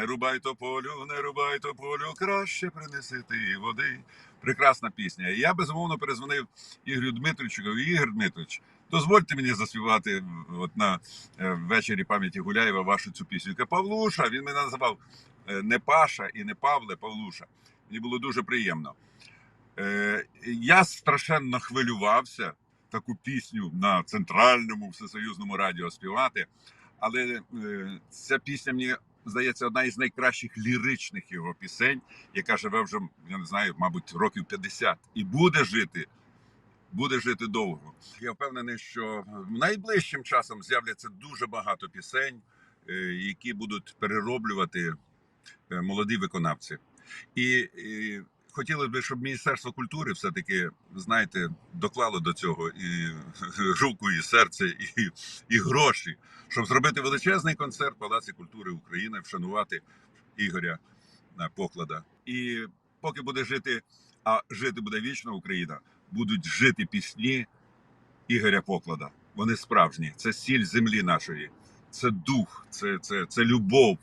Не рубай тополю, не рубай тополю, краще принеси ти води. Прекрасна пісня. Я безумовно перезвонив Ігорю Дмитровичу. кажу, Ігор Дмитрович, дозвольте мені заспівати от на е, ввечері пам'яті Гуляєва вашу цю пісню. Павлуша, він мене називав е, не Паша і не Павле, Павлуша. Мені було дуже приємно. Е, Я страшенно хвилювався таку пісню на центральному всесоюзному радіо співати. Але е, ця пісня мені здається одна із найкращих ліричних його пісень, яка живе вже, я не знаю, мабуть, років 50 і буде жити. Буде жити довго. Я впевнений, що найближчим часом з'являться дуже багато пісень, е, які будуть перероблювати е, молоді виконавці. І, і хотілося б, щоб Міністерство культури все-таки, знаєте, доклало до цього і руку, і серце, і, і гроші, щоб зробити величезний концерт Палаці культури України, вшанувати Ігоря е, Поклада. І поки буде жити, а жити буде вічна Україна, будуть жити пісні Ігоря Поклада. Вони справжні. Це сіль землі нашої, це дух, це, це, це любов